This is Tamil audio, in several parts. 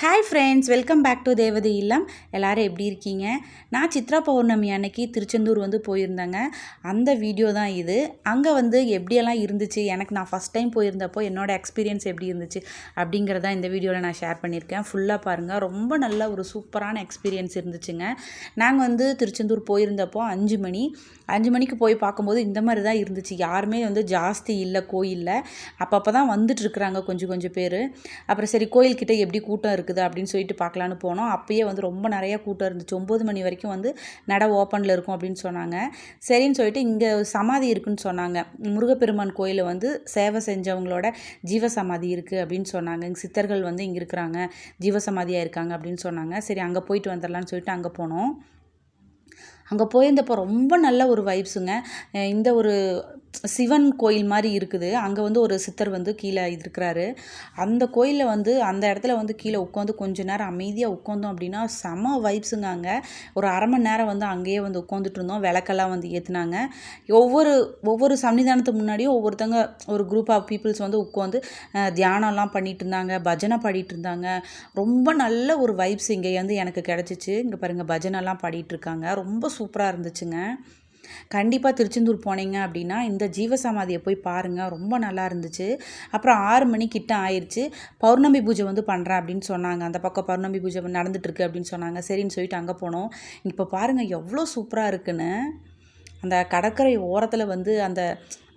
Hi friends welcome back to தேவதி இல்லம் எல்லாரும் எப்படி இருக்கீங்க? நான் சித்ரா பௌர்ணமி அன்னைக்கு திருச்செந்தூர் வந்து போயிருந்தேங்க. அந்த வீடியோ தான் இது. அங்கே வந்து எப்படியெல்லாம் இருந்துச்சு? எனக்கு நான் ஃபஸ்ட் டைம் போயிருந்தப்போ என்னோட எக்ஸ்பீரியன்ஸ் எப்படி இருந்துச்சு? அப்படிங்கிறத இந்த வீடியோவில் நான் ஷேர் பண்ணியிருக்கேன். ஃபுல்லாக பாருங்கள் ரொம்ப நல்ல ஒரு சூப்பரான எக்ஸ்பீரியன்ஸ் இருந்துச்சுங்க. நாங்கள் வந்து திருச்செந்தூர் போயிருந்தப்போ அஞ்சு மணி. அஞ்சு மணிக்கு போய் பார்க்கும்போது இந்த மாதிரி தான் இருந்துச்சு. யாருமே வந்து ஜாஸ்தி இல்லை கோயிலில். அப்பப்போ தான் வந்துட்டுருக்குறாங்க கொஞ்சம் கொஞ்சம் பேர். அப்புறம் சரி கோயில்கிட்ட எப்படி கூட்டம் இருக்குது இருக்குது அப்படின்னு சொல்லிட்டு பார்க்கலான்னு போனோம். அப்போயே வந்து ரொம்ப நிறைய கூட்டம் இருந்துச்சு. ஒம்பது மணி வரைக்கும் வந்து நட ஓப்பனில் இருக்கும் அப்படின்னு சொன்னாங்க. சரின்னு சொல்லிட்டு இங்கே சமாதி இருக்குன்னு சொன்னாங்க. முருகப்பெருமான் கோயிலில் வந்து சேவை செஞ்சவங்களோட ஜீவசமாதி இருக்குது அப்படின்னு சொன்னாங்க. இங்கே சித்தர்கள் வந்து இங்கே இருக்கிறாங்க. ஜீவசமாதியாக இருக்காங்க அப்படின்னு சொன்னாங்க. சரி அங்கே போயிட்டு வந்துடலான்னு சொல்லிட்டு அங்கே போனோம். அங்கே போயிருந்தப்போ ரொம்ப நல்ல ஒரு வைப்ஸுங்க இந்த ஒரு சிவன் கோயில் மாதிரி இருக்குது. அங்கே வந்து ஒரு சித்தர் வந்து கீழே இருக்கிறாரு. அந்த கோயிலில் வந்து அந்த இடத்துல வந்து கீழே உட்காந்து கொஞ்ச நேரம் அமைதியாக உட்காந்தோம் அப்படின்னா செம வைப்ஸுங்க அங்கே. ஒரு அரை மணி நேரம் வந்து அங்கேயே வந்து உட்காந்துட்டு இருந்தோம். விளக்கெல்லாம் வந்து ஏற்றுனாங்க ஒவ்வொரு ஒவ்வொரு சன்னிதானத்துக்கு முன்னாடியும் ஒவ்வொருத்தங்க ஒரு குரூப் ஆஃப் பீப்புள்ஸ் வந்து உட்காந்து தியானம்லாம் பண்ணிட்டு இருந்தாங்க. பஜனை பாடிட்டு இருந்தாங்க. ரொம்ப நல்ல ஒரு வைப்ஸ் இங்கே வந்து எனக்கு கிடச்சிச்சு. இங்கே பாருங்கள் பஜனைலாம் பாடிட்டு இருக்காங்க. ரொம்ப சூப்பராக இருந்துச்சுங்க. கண்டிப்பாக திருச்செந்தூர் போனீங்க அப்படின்னா இந்த ஜீவசமாதியை போய் பாருங்கள் ரொம்ப நல்லா இருந்துச்சு. அப்புறம் ஆறு மணிக்கிட்ட ஆயிடுச்சு பௌர்ணமி பூஜை வந்து பண்ணுறேன் அப்படின்னு சொன்னாங்க. அந்த பக்கம் பௌர்ணமி பூஜை நடந்துட்டுருக்கு அப்படின்னு சொன்னாங்க. சரின்னு சொல்லிட்டு அங்கே போனோம். இப்போ பாருங்கள் எவ்வளோ சூப்பராக இருக்குன்னு. அந்த கடற்கரை ஓரத்தில் வந்து அந்த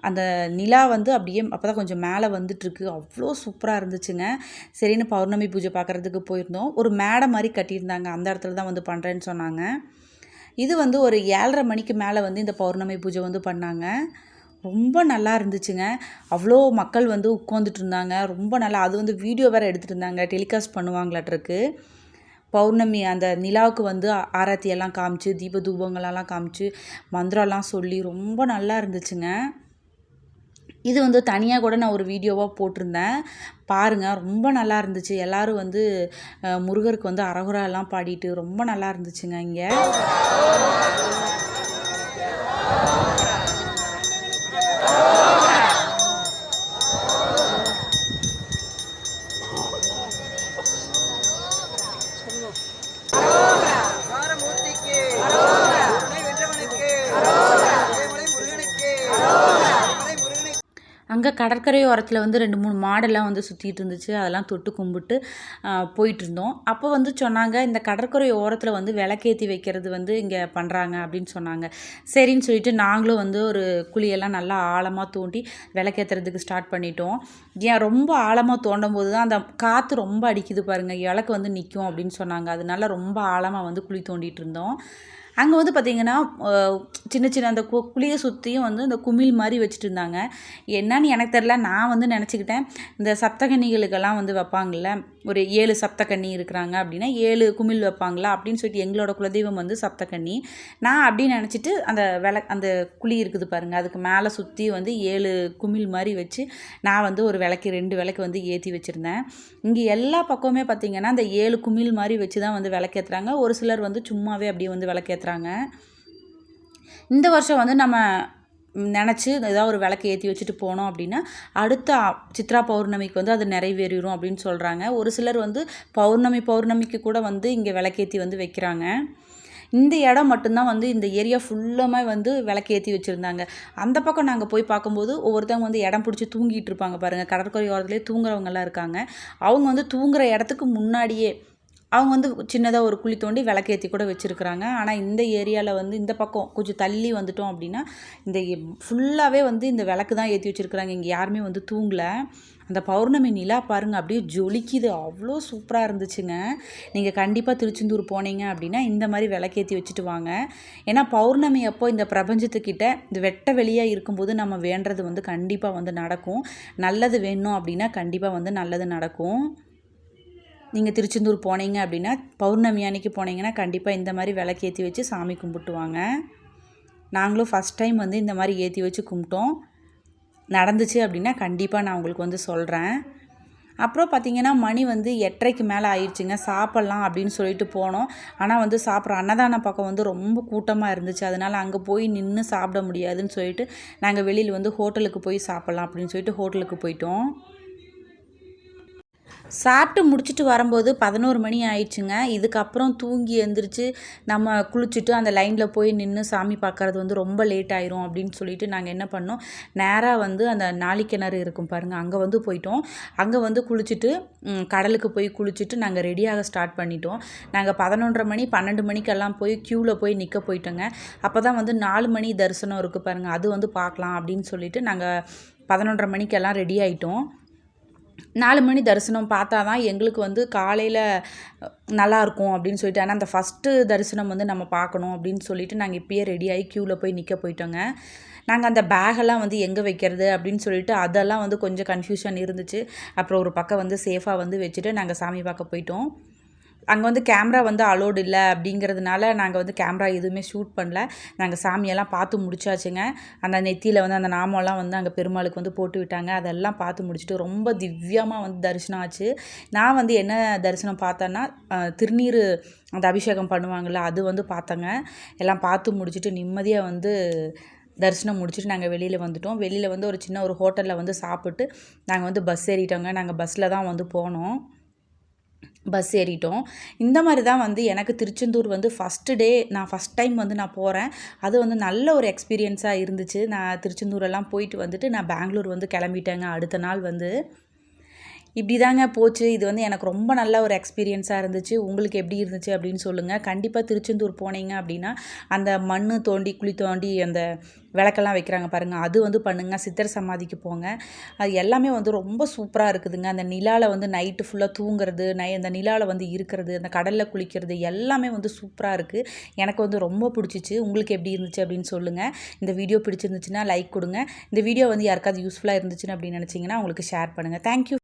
அந்த நிலா வந்து அப்படியே அப்போ தான் கொஞ்சம் மேலே வந்துட்டுருக்கு அவ்வளோ சூப்பராக இருந்துச்சுங்க. சரின்னு பௌர்ணமி பூஜை பார்க்குறதுக்கு போயிருந்தோம். ஒரு மேடை மாதிரி கட்டியிருந்தாங்க. அந்த இடத்துல தான் வந்து பண்ணுறேன்னு சொன்னாங்க. இது வந்து ஒரு ஏழரை மணிக்கு மேலே வந்து இந்த பௌர்ணமி பூஜை வந்து பண்ணாங்க. ரொம்ப நல்லா இருந்துச்சுங்க. அவ்வளோ மக்கள் வந்து உட்காந்துட்டு இருந்தாங்க. ரொம்ப நல்லா அது வந்து வீடியோ வேறு எடுத்துகிட்டு இருந்தாங்க. டெலிகாஸ்ட் பண்ணுவாங்களாட்டிருக்கு. பௌர்ணமி அந்த நிலாவுக்கு வந்து ஆராத்தியெல்லாம் காமிச்சு தீப தூபங்களெல்லாம் காமிச்சு மந்திரம்லாம் சொல்லி ரொம்ப நல்லா இருந்துச்சுங்க. இது வந்து தனியாக கூட நான் ஒரு வீடியோவாக போட்டிருந்தேன். பாருங்கள் ரொம்ப நல்லா இருந்துச்சு. எல்லாரும் வந்து முருகருக்கு வந்து அரகுராலாம் பாடிட்டு ரொம்ப நல்லா இருந்துச்சுங்க இங்கே. அங்கே கடற்கரை ஓரத்தில் வந்து ரெண்டு மூணு மாடெல்லாம் வந்து சுற்றிட்டு இருந்துச்சு. அதெல்லாம் தொட்டு கும்பிட்டு போயிட்டுருந்தோம் அப்போ வந்து சொன்னாங்க இந்த கடற்கரை ஓரத்தில் வந்து விளக்கேற்றி வைக்கிறது வந்து இங்கே பண்ணுறாங்க அப்படின்னு சொன்னாங்க. சரின்னு சொல்லிட்டு நாங்களும் வந்து ஒரு குழியெல்லாம் நல்லா ஆழமாக தோண்டி விளக்கேற்றுறதுக்கு ஸ்டார்ட் பண்ணிட்டோம். ஏன் ரொம்ப ஆழமாக தோண்டும் போது தான் அந்த காற்று ரொம்ப அடிக்குது பாருங்கள் இலக்கு வந்து நிற்கும் அப்படின்னு சொன்னாங்க. அதனால ரொம்ப ஆழமாக வந்து குழி தோண்டிகிட்டு இருந்தோம். அங்கே வந்து பார்த்திங்கன்னா சின்ன சின்ன அந்த கு குழியை சுற்றியும் வந்து இந்த குமிழ் மாதிரி வச்சுட்டு இருந்தாங்க என்னன்னு எனக்கு தெரில நான் வந்து நினச்சிக்கிட்டேன். இந்த சப்தகணிகளுக்கெல்லாம் வந்து வைப்பாங்கள்ல ஒரு ஏழு சப்தக்கண்ணி இருக்கிறாங்க அப்படின்னா ஏழு குமிழ் வைப்பாங்களா அப்படின்னு சொல்லிட்டு எங்களோட குலதெய்வம் வந்து சப்தக்கண்ணி நான் அப்படின்னு நினச்சிட்டு அந்த விள அந்த குழி இருக்குது பாருங்கள் அதுக்கு மேலே சுற்றி வந்து ஏழு குமிழ் மாதிரி வச்சு நான் வந்து ஒரு விளக்கு ரெண்டு விளக்கு வந்து ஏற்றி வச்சுருந்தேன். இங்கே எல்லா பக்கமுமே பார்த்திங்கன்னா அந்த ஏழு குமிழ் மாதிரி வச்சு தான் வந்து விளக்கேற்றுறாங்க ஒரு சிலர் வந்து சும்மாவே அப்படியே வந்து விளக்கேற்றுறாங்க இந்த வருஷம் வந்து நம்ம நினச்சி ஏதாவது ஒரு விளக்கு ஏற்றி வச்சுட்டு போனோம் அப்படின்னா அடுத்த சித்ரா பௌர்ணமிக்கு வந்து அது நிறைவேறிடும் அப்படின்னு சொல்கிறாங்க ஒரு சிலர் வந்து பௌர்ணமி பௌர்ணமிக்கு கூட வந்து இங்கே விளக்கேற்றி வந்து வைக்கிறாங்க. இந்த இடம் மட்டும்தான் வந்து இந்த ஏரியா ஃபுல்லாமே வந்து விளக்கேற்றி வச்சுருந்தாங்க. அந்த பக்கம் நாங்கள் போய் பார்க்கும்போது ஒவ்வொருத்தவங்க வந்து இடம் பிடிச்சி தூங்கிட்டு இருப்பாங்க பாருங்கள் கடற்கரை ஓரத்துலேயே தூங்குறவங்கலாம் இருக்காங்க. அவங்க வந்து தூங்குற இடத்துக்கு முன்னாடியே அவங்க வந்து சின்னதாக ஒரு குழி தோண்டி விளக்கேற்றி கூட வச்சுருக்குறாங்க. ஆனால் இந்த ஏரியாவில் வந்து இந்த பக்கம் கொஞ்சம் தள்ளி வந்துட்டோம் அப்படின்னா இந்த ஃபுல்லாகவே வந்து இந்த விளக்கு தான் ஏற்றி வச்சுருக்குறாங்க. இங்கே யாருமே வந்து தூங்கலை. அந்த பௌர்ணமி நிலா பாருங்கள் அப்படியே ஜொலிக்குது. அவ்வளோ சூப்பராக இருந்துச்சுங்க. நீங்கள் கண்டிப்பாக திருச்செந்தூர் போனீங்க அப்படின்னா இந்த மாதிரி விளக்கேற்றி வச்சுட்டு வாங்க. ஏன்னா பௌர்ணமி அப்போ இந்த பிரபஞ்சத்துக்கிட்ட இந்த வெட்ட வெளியாக இருக்கும்போது நம்ம வேண்டுறது வந்து கண்டிப்பாக வந்து நடக்கும். நல்லது வேணும் அப்படின்னா கண்டிப்பாக வந்து நல்லது நடக்கும். நீங்கள் திருச்செந்தூர் போனீங்க அப்படின்னா பௌர்ணமி அன்னைக்கு போனீங்கன்னா கண்டிப்பாக இந்த மாதிரி விளக்கு ஏற்றி வச்சு சாமி கும்பிட்டுவாங்க. நாங்களும் ஃபஸ்ட் டைம் வந்து இந்த மாதிரி ஏற்றி வச்சு கும்பிட்டோம். நடந்துச்சு அப்படின்னா கண்டிப்பாக நான் உங்களுக்கு வந்து சொல்கிறேன் அப்புறம் பார்த்தீங்கன்னா மணி வந்து எட்டரைக்கு மேலே ஆயிடுச்சுங்க. சாப்பிட்லாம் அப்படின்னு சொல்லிட்டு போனோம். ஆனால் வந்து சாப்பிட்ற அன்னதான பக்கம் வந்து ரொம்ப கூட்டமாக இருந்துச்சு. அதனால் அங்கே போய் நின்று சாப்பிட முடியாதுன்னு சொல்லிட்டு நாங்கள் வெளியில் வந்து ஹோட்டலுக்கு போய் சாப்பிட்லாம் அப்படின்னு சொல்லிட்டு ஹோட்டலுக்கு போயிட்டோம். சாப்பிட்டு முடிச்சுட்டு வரும்போது பதினோரு மணி ஆயிடுச்சுங்க. இதுக்கப்புறம் தூங்கி எழுந்திரிச்சு நம்ம குளிச்சுட்டு அந்த லைனில் போய் நின்று சாமி பார்க்கறது வந்து ரொம்ப லேட் ஆயிரும் அப்படின்னு சொல்லிட்டு நாங்கள் என்ன பண்ணோம். நேராக வந்து அந்த நாளிக்கிணறு இருக்கும் பாருங்கள் அங்கே வந்து போயிட்டோம். அங்கே வந்து குளிச்சுட்டு கடலுக்கு போய் குளிச்சுட்டு நாங்கள் ரெடியாக ஸ்டார்ட் பண்ணிட்டோம். நாங்கள் பதினொன்றரை மணி பன்னெண்டு மணிக்கெல்லாம் போய் க்யூவில் போய் நிற்க போயிட்டோங்க. அப்போ தான் வந்து நாலு மணி தரிசனம் இருக்குது பாருங்கள் அது வந்து பார்க்கலாம் அப்படின்னு சொல்லிட்டு நாங்கள் பதினொன்றரை மணிக்கெல்லாம் ரெடி ஆகிட்டோம் நாலு மணி தரிசனம் பார்த்தா தான் எங்களுக்கு வந்து காலையில் நல்லாயிருக்கும் அப்படின்னு சொல்லிட்டு. ஆனால் அந்த ஃபஸ்ட்டு தரிசனம் வந்து நம்ம பார்க்கணும் அப்படின்னு சொல்லிட்டு நாங்கள் இப்பயே ரெடியாகி க்யூவில் போய் நிற்க போயிட்டோங்க. நாங்கள் அந்த பேகெல்லாம் வந்து எங்கே வைக்கிறது அப்படின்னு சொல்லிட்டு அதெல்லாம் வந்து கொஞ்சம் கன்ஃபியூஷன் இருந்துச்சு. அப்புறம் ஒரு பக்கம் வந்து சேஃபாக வந்து வச்சுட்டு நாங்கள் சாமி பார்க்க போயிட்டோம். அங்கே வந்து கேமரா வந்து அலோடு இல்லை அப்படிங்கிறதுனால நாங்கள் வந்து கேமரா எதுவுமே ஷூட் பண்ணல. நாங்கள் சாமியெல்லாம் பார்த்து முடிச்சாச்சுங்க. அந்த நெத்தியில் வந்து அந்த நாமெல்லாம் வந்து அங்கே பெருமாளுக்கு வந்து போட்டு விட்டாங்க. அதெல்லாம் பார்த்து முடிச்சுட்டு ரொம்ப திவ்யமாக வந்து தரிசனம் ஆச்சு. நான் வந்து என்ன தரிசனம் பார்த்தேன்னா திருநீர் அந்த அபிஷேகம் பண்ணுவாங்கள்ல அது வந்து பார்த்தேங்க. எல்லாம் பார்த்து முடிச்சுட்டு நிம்மதியாக வந்து தரிசனம் முடிச்சுட்டு நாங்கள் வெளியில் வந்துட்டோம். வெளியில் வந்து ஒரு சின்ன ஒரு ஹோட்டலில் வந்து சாப்பிட்டு நாங்கள் வந்து பஸ் ஏறிட்டோங்க. நாங்கள் பஸ்ஸில் தான் வந்து போனோம். பஸ் ஏறிட்டோம். இந்த மாதிரி தான் வந்து எனக்கு திருச்செந்தூர் வந்து ஃபஸ்ட்டு டே நான் ஃபஸ்ட் டைம் வந்து நான் போகிறேன் அது வந்து நல்ல ஒரு எக்ஸ்பீரியன்ஸாக இருந்துச்சு. நான் திருச்செந்தூரெல்லாம் போயிட்டு வந்துட்டு நான் பெங்களூர் வந்து கிளம்பிட்டேங்க. அடுத்த நாள் வந்து இப்படி தாங்க போச்சு. இது வந்து எனக்கு ரொம்ப நல்ல ஒரு எக்ஸ்பீரியன்ஸாக இருந்துச்சு. உங்களுக்கு எப்படி இருந்துச்சு அப்படின்னு சொல்லுங்கள் கண்டிப்பாக திருச்செந்தூர் போனீங்க அப்படின்னா அந்த மண் தோண்டி குழி தோண்டி அந்த விளக்கெல்லாம் வைக்கிறாங்க பாருங்கள் அது வந்து பண்ணுங்கள் சித்தர் சமாதிக்கு போங்க. அது எல்லாமே வந்து ரொம்ப சூப்பராக இருக்குதுங்க. அந்த நிலாவில் வந்து நைட்டு ஃபுல்லாக தூங்குறது நை அந்த நிலாவில் வந்து இருக்கிறது அந்த கடலில் குளிக்கிறது எல்லாமே வந்து சூப்பராக இருக்குது எனக்கு வந்து ரொம்ப பிடிச்சிச்சு. உங்களுக்கு எப்படி இருந்துச்சு அப்படின்னு சொல்லுங்கள் இந்த வீடியோ பிடிச்சிருந்துச்சுன்னா லைக் கொடுங்க. இந்த வீடியோ வந்து யாருக்காவது யூஸ்ஃபுல்லாக இருந்துச்சுன்னு அப்படின்னு நினச்சிங்கன்னா உங்களுக்கு ஷேர் பண்ணுங்கள் தேங்க்யூ